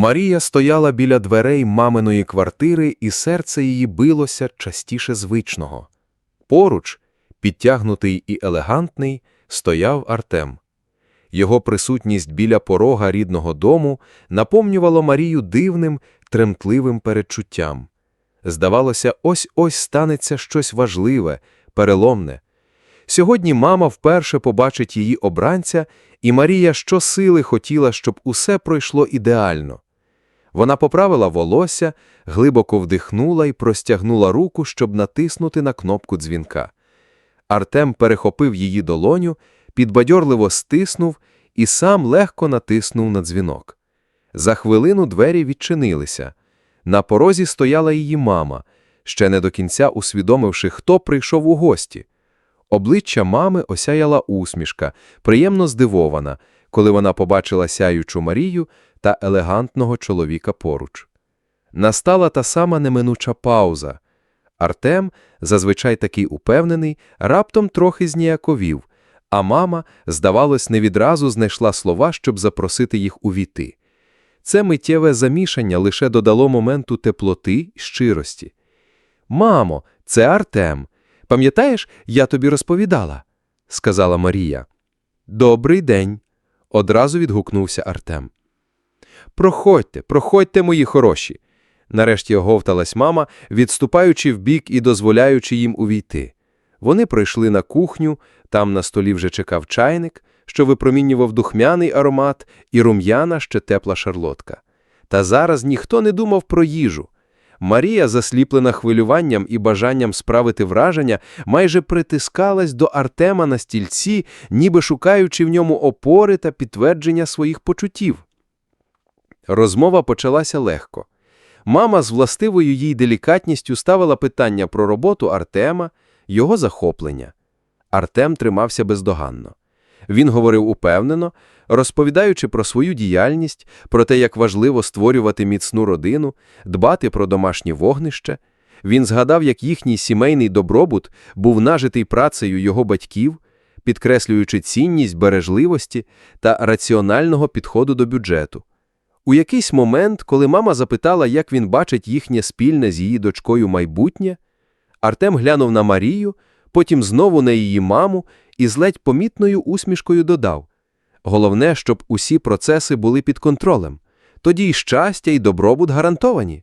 Марія стояла біля дверей маминої квартири, і серце її билося частіше звичного. Поруч, підтягнутий і елегантний, стояв Артем. Його присутність біля порога рідного дому наповнювала Марію дивним, тремтливим передчуттям. Здавалося, ось-ось станеться щось важливе, переломне. Сьогодні мама вперше побачить її обранця, і Марія щосили хотіла, щоб усе пройшло ідеально. Вона поправила волосся, глибоко вдихнула і простягнула руку, щоб натиснути на кнопку дзвінка. Артем перехопив її долоню, підбадьорливо стиснув і сам легко натиснув на дзвінок. За хвилину двері відчинилися. На порозі стояла її мама, ще не до кінця усвідомивши, хто прийшов у гості. Обличчя мами осяяла усмішка, приємно здивована, коли вона побачила сяючу Марію та елегантного чоловіка поруч. Настала та сама неминуча пауза. Артем, зазвичай такий упевнений, раптом трохи зніяковів, а мама, здавалось, не відразу знайшла слова, щоб запросити їх увійти. Це миттєве замішання лише додало моменту теплоти й щирості. Мамо, це Артем. Пам'ятаєш, я тобі розповідала, сказала Марія. Добрий день, одразу відгукнувся Артем. Проходьте, проходьте, мої хороші. Нарешті оговталась мама, відступаючи вбік і дозволяючи їм увійти. Вони пройшли на кухню, там на столі вже чекав чайник, що випромінював духмяний аромат, і рум'яна ще тепла шарлотка. Та зараз ніхто не думав про їжу. Марія, засліплена хвилюванням і бажанням справити враження, майже притискалась до Артема на стільці, ніби шукаючи в ньому опори та підтвердження своїх почуттів. Розмова почалася легко. Мама з властивою їй делікатністю ставила питання про роботу Артема, його захоплення. Артем тримався бездоганно. Він говорив упевнено, розповідаючи про свою діяльність, про те, як важливо створювати міцну родину, дбати про домашнє вогнище. Він згадав, як їхній сімейний добробут був нажитий працею його батьків, підкреслюючи цінність бережливості та раціонального підходу до бюджету. У якийсь момент, коли мама запитала, як він бачить їхнє спільне з її дочкою майбутнє, Артем глянув на Марію, потім знову на її маму і з ледь помітною усмішкою додав Головне, щоб усі процеси були під контролем. Тоді й щастя, і добробут гарантовані.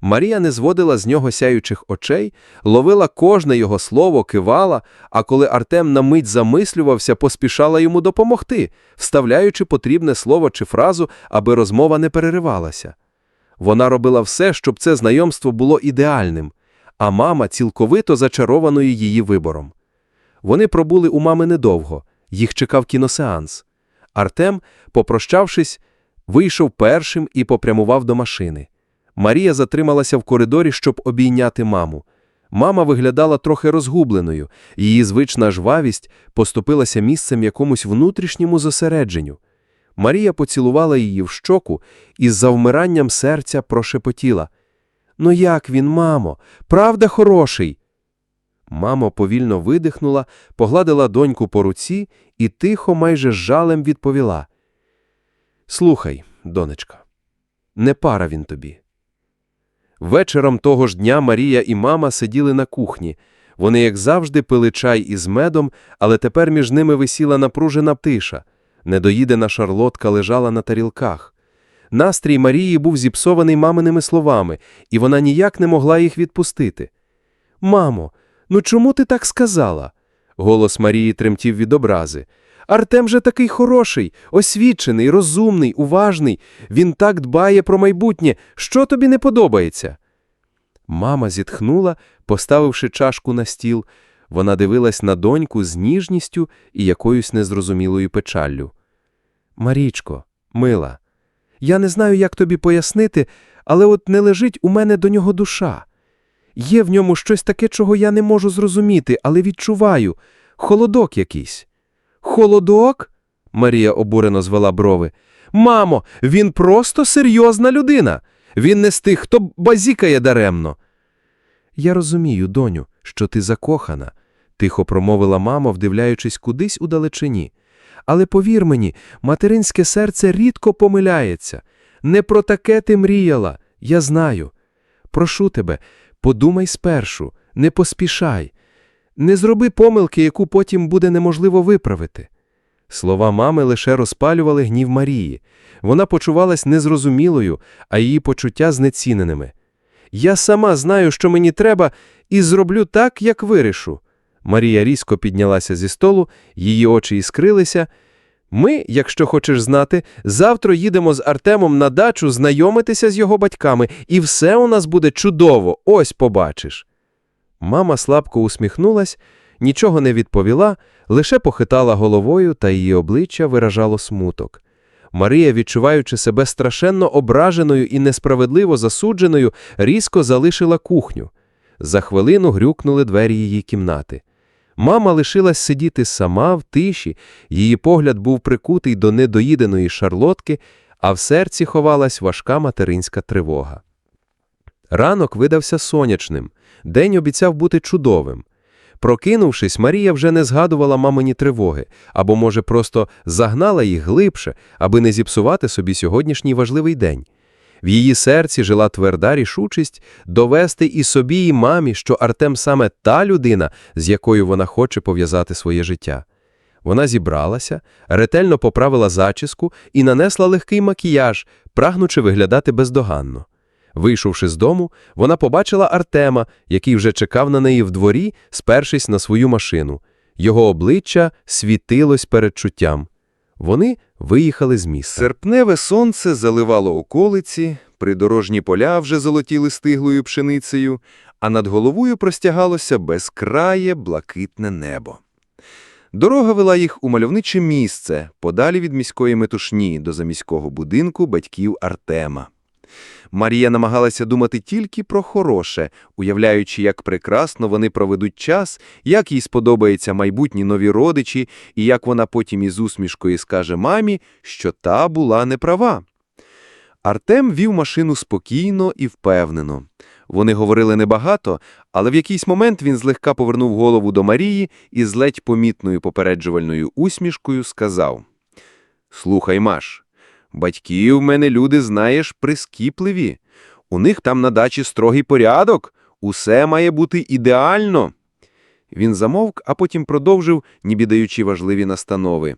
Марія не зводила з нього сяючих очей, ловила кожне його слово, кивала, а коли Артем на мить замислювався, поспішала йому допомогти, вставляючи потрібне слово чи фразу, аби розмова не переривалася. Вона робила все, щоб це знайомство було ідеальним, а мама цілковито зачарованою її вибором. Вони пробули у мами недовго, їх чекав кіносеанс. Артем, попрощавшись, вийшов першим і попрямував до машини. Марія затрималася в коридорі, щоб обійняти маму. Мама виглядала трохи розгубленою, її звична жвавість поступилася місцем якомусь внутрішньому зосередженню. Марія поцілувала її в щоку і з завмиранням серця прошепотіла Ну як він, мамо, правда хороший? Мамо повільно видихнула, погладила доньку по руці і тихо, майже з жалем відповіла Слухай, донечка, не пара він тобі. Вечором того ж дня Марія і мама сиділи на кухні. Вони, як завжди, пили чай із медом, але тепер між ними висіла напружена тиша. Недоїдена шарлотка лежала на тарілках. Настрій Марії був зіпсований маминими словами, і вона ніяк не могла їх відпустити. Мамо, ну чому ти так сказала? Голос Марії тремтів від образи. Артем же такий хороший, освічений, розумний, уважний. Він так дбає про майбутнє. Що тобі не подобається? Мама зітхнула, поставивши чашку на стіл. Вона дивилась на доньку з ніжністю і якоюсь незрозумілою печаллю. Марічко, мила, я не знаю, як тобі пояснити, але от не лежить у мене до нього душа. Є в ньому щось таке, чого я не можу зрозуміти, але відчуваю холодок якийсь. Холодок? Марія обурено звела брови. Мамо, він просто серйозна людина. Він не з тих, хто базікає даремно. Я розумію, доню, що ти закохана, тихо промовила мама, вдивляючись кудись у далечині. Але повір мені, материнське серце рідко помиляється. не про таке ти мріяла, я знаю. Прошу тебе, подумай спершу, не поспішай. Не зроби помилки, яку потім буде неможливо виправити. Слова мами лише розпалювали гнів Марії. Вона почувалась незрозумілою, а її почуття знеціненими. Я сама знаю, що мені треба, і зроблю так, як вирішу. Марія різко піднялася зі столу, її очі іскрилися. Ми, якщо хочеш знати, завтра їдемо з Артемом на дачу знайомитися з його батьками, і все у нас буде чудово, ось побачиш. Мама слабко усміхнулась, нічого не відповіла, лише похитала головою, та її обличчя виражало смуток. Марія, відчуваючи себе страшенно ображеною і несправедливо засудженою, різко залишила кухню. За хвилину грюкнули двері її кімнати. Мама лишилась сидіти сама в тиші, її погляд був прикутий до недоїденої шарлотки, а в серці ховалась важка материнська тривога. Ранок видався сонячним, день обіцяв бути чудовим. Прокинувшись, Марія вже не згадувала мамині тривоги, або, може, просто загнала їх глибше, аби не зіпсувати собі сьогоднішній важливий день. В її серці жила тверда рішучість довести і собі, і мамі, що Артем саме та людина, з якою вона хоче пов'язати своє життя. Вона зібралася, ретельно поправила зачіску і нанесла легкий макіяж, прагнучи виглядати бездоганно. Вийшовши з дому, вона побачила Артема, який вже чекав на неї в дворі, спершись на свою машину. Його обличчя світилось перед чуттям. Вони виїхали з міста. Серпневе сонце заливало околиці, придорожні поля вже золотіли стиглою пшеницею, а над головою простягалося безкрає блакитне небо. Дорога вела їх у мальовниче місце, подалі від міської метушні, до заміського будинку батьків Артема. Марія намагалася думати тільки про хороше, уявляючи, як прекрасно вони проведуть час, як їй сподобаються майбутні нові родичі, і як вона потім із усмішкою скаже мамі, що та була неправа. Артем вів машину спокійно і впевнено. Вони говорили небагато, але в якийсь момент він злегка повернув голову до Марії і з ледь помітною попереджувальною усмішкою сказав «Слухай, Маш, Батьки в мене люди, знаєш, прискіпливі. У них там на дачі строгий порядок. Усе має бути ідеально. Він замовк, а потім продовжив, ніби даючи важливі настанови.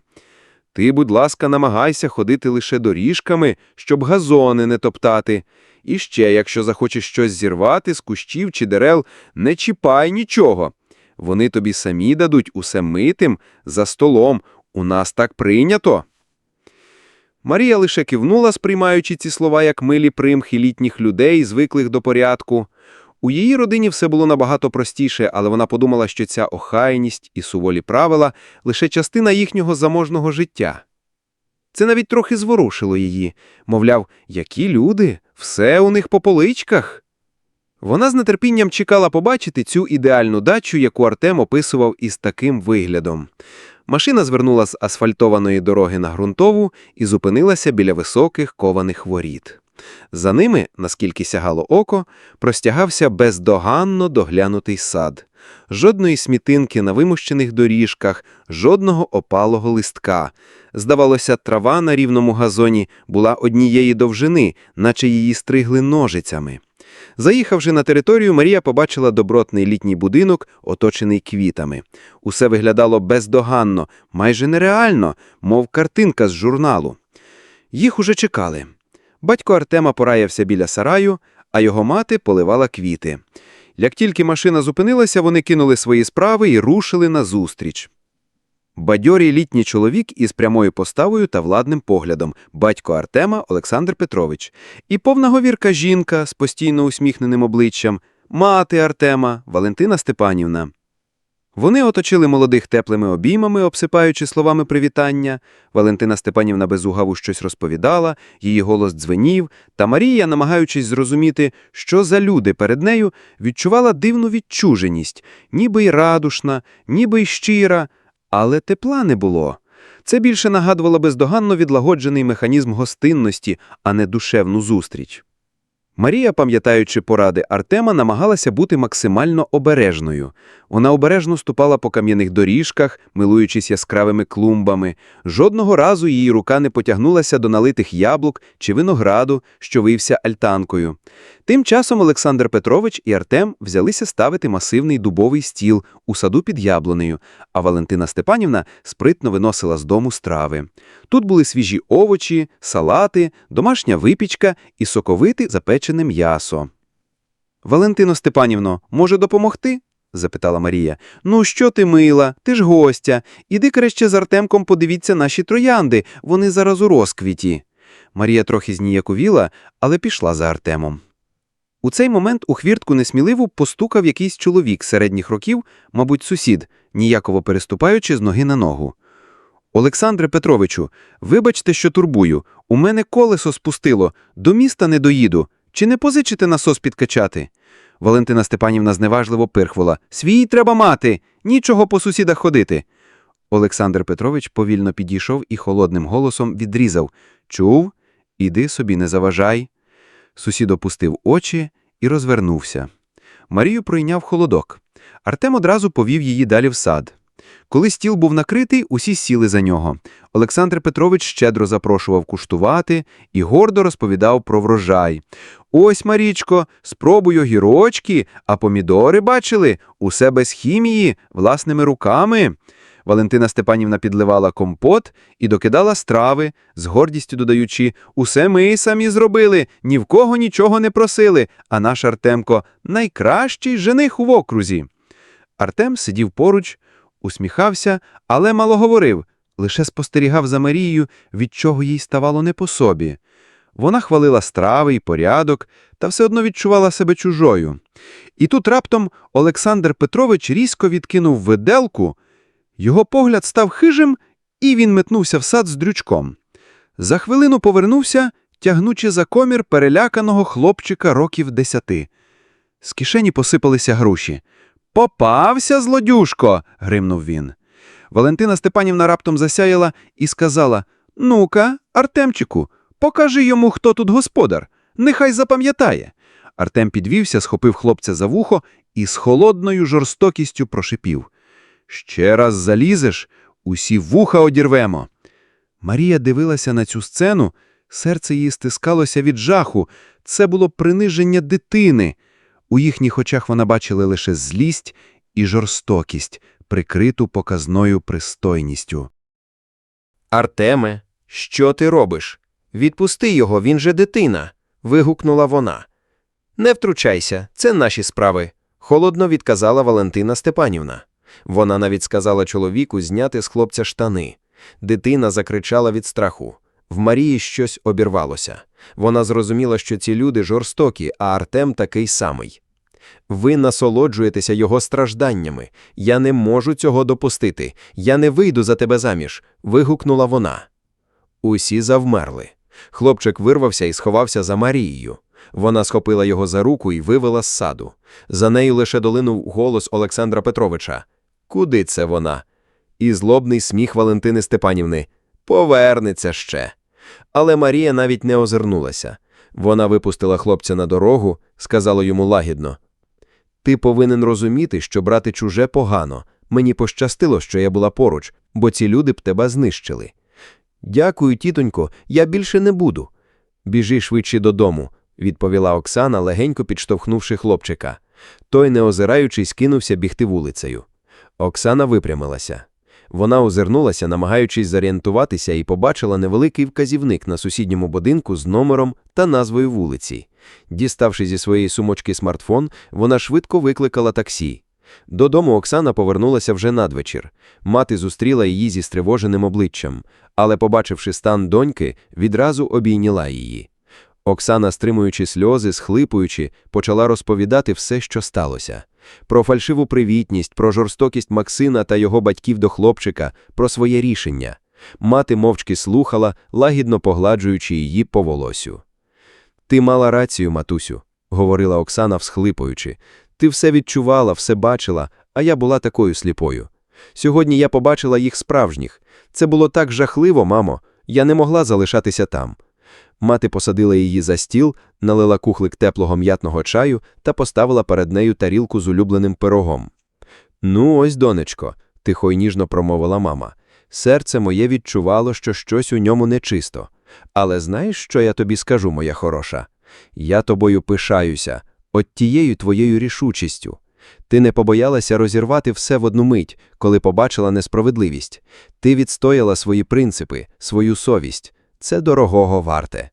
Ти, будь ласка, намагайся ходити лише доріжками, щоб газони не топтати. І ще, якщо захочеш щось зірвати з кущів чи дерев, не чіпай нічого. Вони тобі самі дадуть усе митим, за столом. У нас так прийнято. Марія лише кивнула, сприймаючи ці слова як милі примхи літніх людей, звиклих до порядку. У її родині все було набагато простіше, але вона подумала, що ця охайність і суволі правила – лише частина їхнього заможного життя. Це навіть трохи зворушило її. Мовляв, які люди, все у них по поличках. Вона з нетерпінням чекала побачити цю ідеальну дачу, яку Артем описував із таким виглядом. Машина звернула з асфальтованої дороги на ґрунтову і зупинилася біля високих кованих воріт. За ними, наскільки сягало око, простягався бездоганно доглянутий сад. Жодної смітинки на вимущених доріжках, жодного опалого листка. Здавалося, трава на рівному газоні була однієї довжини, наче її стригли ножицями. Заїхавши на територію, Марія побачила добротний літній будинок, оточений квітами. Усе виглядало бездоганно, майже нереально, мов картинка з журналу. Їх уже чекали. Батько Артема пораявся біля сараю, а його мати поливала квіти. Як тільки машина зупинилася, вони кинули свої справи і рушили назустріч. Бадьорій літній чоловік із прямою поставою та владним поглядом, батько Артема Олександр Петрович, і повна говірка жінка з постійно усміхненим обличчям, мати Артема Валентина Степанівна. Вони оточили молодих теплими обіймами, обсипаючи словами привітання. Валентина Степанівна безугаву щось розповідала, її голос дзвенів, та Марія, намагаючись зрозуміти, що за люди перед нею, відчувала дивну відчуженість, ніби й радушна, ніби й щира, але тепла не було. Це більше нагадувало бездоганно відлагоджений механізм гостинності, а не душевну зустріч. Марія, пам'ятаючи поради Артема, намагалася бути максимально обережною. Вона обережно ступала по кам'яних доріжках, милуючись яскравими клумбами. Жодного разу її рука не потягнулася до налитих яблук чи винограду, що вився альтанкою. Тим часом Олександр Петрович і Артем взялися ставити масивний дубовий стіл у саду під яблунею, а Валентина Степанівна спритно виносила з дому страви. Тут були свіжі овочі, салати, домашня випічка і соковите запечене м'ясо. Валентино Степанівно, може допомогти? запитала Марія. Ну, що ти мила? Ти ж гостя. Іди краще з Артемком подивіться наші троянди. Вони зараз у розквіті. Марія трохи зніяковіла, але пішла за Артемом. У цей момент у хвіртку несміливо постукав якийсь чоловік середніх років, мабуть, сусід, ніяково переступаючи з ноги на ногу. Олександре Петровичу, вибачте, що турбую. У мене колесо спустило, до міста не доїду. Чи не позичите насос підкачати? Валентина Степанівна зневажливо пирхвала. Свій треба мати, нічого по сусідах ходити. Олександр Петрович повільно підійшов і холодним голосом відрізав. Чув? Іди собі, не заважай. Сусід опустив очі і розвернувся. Марію пройняв холодок. Артем одразу повів її далі в сад. Коли стіл був накритий, усі сіли за нього. Олександр Петрович щедро запрошував куштувати і гордо розповідав про врожай. Ось, Марічко, спробуй огірочки, а помідори бачили, усе без хімії, власними руками. Валентина Степанівна підливала компот і докидала страви, з гордістю додаючи «Усе ми самі зробили, ні в кого нічого не просили, а наш Артемко – найкращий жених в окрузі». Артем сидів поруч, усміхався, але мало говорив, лише спостерігав за Марією, від чого їй ставало не по собі. Вона хвалила страви і порядок, та все одно відчувала себе чужою. І тут раптом Олександр Петрович різко відкинув виделку, його погляд став хижим, і він метнувся в сад з дрючком. За хвилину повернувся, тягнучи за комір переляканого хлопчика років десяти. З кишені посипалися груші. Попався, злодюшко. гримнув він. Валентина Степанівна раптом засяяла і сказала Ну-ка, Артемчику, покажи йому, хто тут господар. Нехай запам'ятає. Артем підвівся, схопив хлопця за вухо і з холодною жорстокістю прошипів. Ще раз залізеш, усі вуха одірвемо. Марія дивилася на цю сцену, серце її стискалося від жаху. Це було приниження дитини. У їхніх очах вона бачила лише злість і жорстокість, прикриту показною пристойністю. Артеме, що ти робиш? Відпусти його, він же дитина. вигукнула вона. Не втручайся, це наші справи, холодно відказала Валентина Степанівна. Вона навіть сказала чоловіку зняти з хлопця штани. Дитина закричала від страху. В Марії щось обірвалося. Вона зрозуміла, що ці люди жорстокі, а Артем такий самий. Ви насолоджуєтеся його стражданнями. Я не можу цього допустити. Я не вийду за тебе заміж. вигукнула вона. Усі завмерли. Хлопчик вирвався і сховався за Марією. Вона схопила його за руку і вивела з саду. За нею лише долинув голос Олександра Петровича. Куди це вона? І злобний сміх Валентини Степанівни. Повернеться ще. Але Марія навіть не озирнулася. Вона випустила хлопця на дорогу, сказала йому лагідно. Ти повинен розуміти, що брати чуже погано. Мені пощастило, що я була поруч, бо ці люди б тебе знищили. Дякую, тітонько, я більше не буду. Біжи швидше додому, відповіла Оксана, легенько підштовхнувши хлопчика. Той, не озираючись, кинувся бігти вулицею. Оксана випрямилася. Вона озирнулася, намагаючись зорієнтуватися, і побачила невеликий вказівник на сусідньому будинку з номером та назвою вулиці. Діставши зі своєї сумочки смартфон, вона швидко викликала таксі. Додому Оксана повернулася вже надвечір. Мати зустріла її зі стривоженим обличчям, але, побачивши стан доньки, відразу обійняла її. Оксана, стримуючи сльози, схлипуючи, почала розповідати все, що сталося. Про фальшиву привітність, про жорстокість Максина та його батьків до хлопчика, про своє рішення. Мати мовчки слухала, лагідно погладжуючи її по волосю. Ти мала рацію, матусю, говорила Оксана, всхлипуючи. Ти все відчувала, все бачила, а я була такою сліпою. Сьогодні я побачила їх справжніх. Це було так жахливо, мамо. Я не могла залишатися там. Мати посадила її за стіл, налила кухлик теплого м'ятного чаю та поставила перед нею тарілку з улюбленим пирогом. Ну, ось, донечко, тихо й ніжно промовила мама. Серце моє відчувало, що щось у ньому нечисто. Але знаєш, що я тобі скажу, моя хороша? Я тобою пишаюся, от тією твоєю рішучістю. Ти не побоялася розірвати все в одну мить, коли побачила несправедливість. Ти відстояла свої принципи, свою совість. Це дорогого варте.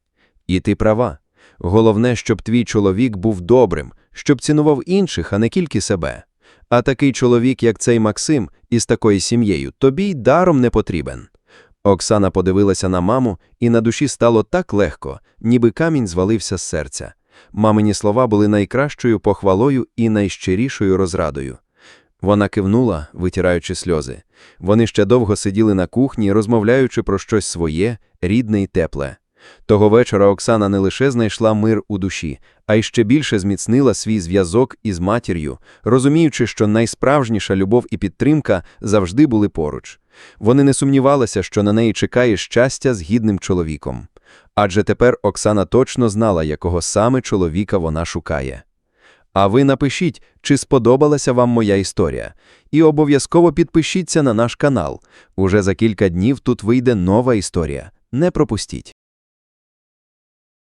І ти права. Головне, щоб твій чоловік був добрим, щоб цінував інших, а не тільки себе. А такий чоловік, як цей Максим, із такою сім'єю, тобі й даром не потрібен. Оксана подивилася на маму, і на душі стало так легко, ніби камінь звалився з серця. Мамині слова були найкращою похвалою і найщирішою розрадою. Вона кивнула, витираючи сльози. Вони ще довго сиділи на кухні, розмовляючи про щось своє, рідне й тепле. Того вечора Оксана не лише знайшла мир у душі, а й ще більше зміцнила свій зв'язок із матір'ю, розуміючи, що найсправжніша любов і підтримка завжди були поруч. Вони не сумнівалися, що на неї чекає щастя з гідним чоловіком. Адже тепер Оксана точно знала, якого саме чоловіка вона шукає. А ви напишіть, чи сподобалася вам моя історія. І обов'язково підпишіться на наш канал. Уже за кілька днів тут вийде нова історія. Не пропустіть.